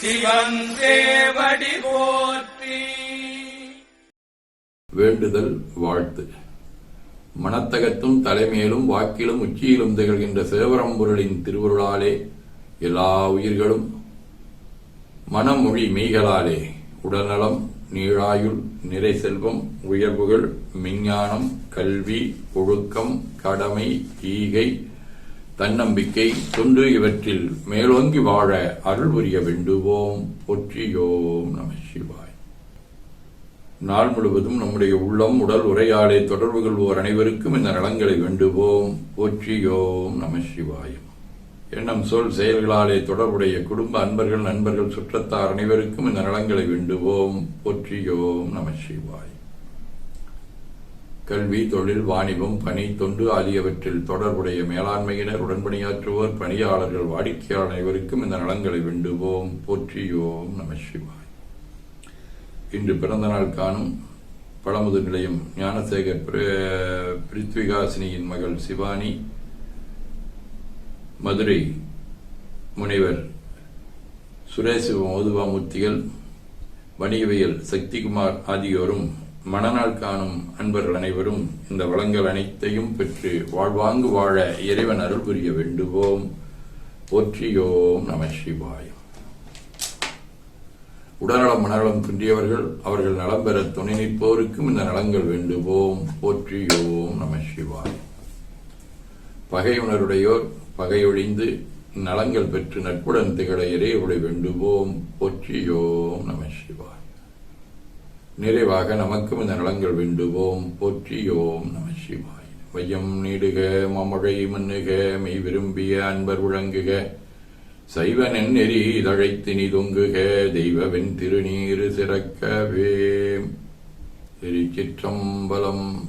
சிவன் போற்றி. வேண்டுதல் வாழ்த்து. மனத்தகத்தும் தலைமையிலும் வாக்கிலும் உச்சியிலும் திகழ்கின்ற சிவபரம்பொருளின் திருவருளாலே எல்லா உயிர்களும் மனமொழி மெய்களாலே உடல்நலம் நீழாயுள் நிறை செல்வம் உயர்வுகள் விஞ்ஞானம் கல்வி ஒழுக்கம் கடமை ஈகை தன்னம்பிக்கை தொண்டு இவற்றில் மேலோங்கி வாழ அருள் புரிய வேண்டுவோம். போற்றியோம் நம சிவாய். நாள் முழுவதும் நம்முடைய உள்ளம் உடல் உரையாடை தொடர்பு கொள்வோர் அனைவருக்கும் இந்த நலங்களை வேண்டுவோம். போற்றியோம் நம சிவாயம் எண்ணம் சொல் செயல்களாலே தொடர்புடைய குடும்ப அன்பர்கள் நண்பர்கள் சுற்றத்தார் அனைவருக்கும் இந்த நலங்களை வேண்டுவோம். போற்றியோம் நம சிவாய். கல்வி தொழில் வாணிபம் பணி தொண்டு ஆகியவற்றில் தொடர்புடைய மேலாண்மையினர் உடன்பணியாற்றுவோர் பணியாளர்கள் வாடிக்கையாளர் அனைவருக்கும் இந்த நலன்களை வேண்டுவோம். போற்றியோம் நம சிவாய். இன்று பிறந்த நாள் காணும் பழமுது நிலையம் ஞானசேகர் பிர- பிரித்விகாசினியின் மகள் சிவானி மதுரை முனைவர் சுரேஷ் மோதுவாமூர்த்திகள் வணிகவியல் சக்திகுமார் ஆகியோரும் மணநாள் காணும் அன்பர்கள் அனைவரும் இந்த வளங்கள் அனைத்தையும் பெற்று வாழ்வாங்கு வாழ இறைவன் அருள் புரிய வேண்டுவோம். போற்றியோம் நம சிவாயம் உடல்நலம் மனநலம் குன்றியவர்கள் அவர்கள் நலம் பெற துணை நிற்போருக்கும் இந்த நலங்கள் வேண்டுவோம். போற்றியோம் நம சிவாய். பகையுணருடையோர் பகையொழிந்து நலங்கள் பெற்று நட்புடன் திகழ இறையுடைய வேண்டுவோம். போற்றியோம் நம சிவாய். நிறைவாக நமக்கும் இந்த நலங்கள் வேண்டுவோம். போற்றியோம் நம சிவாய். வையம் நீடுக மமழை மண்ணுக மெய் விரும்பிய அன்பர் விளங்குக. சைவ நெறி இதழைத்தினி தொங்குக தெய்வவின் திருநீறு சிறக்கவே. திருச்சிற்றம்பலம்.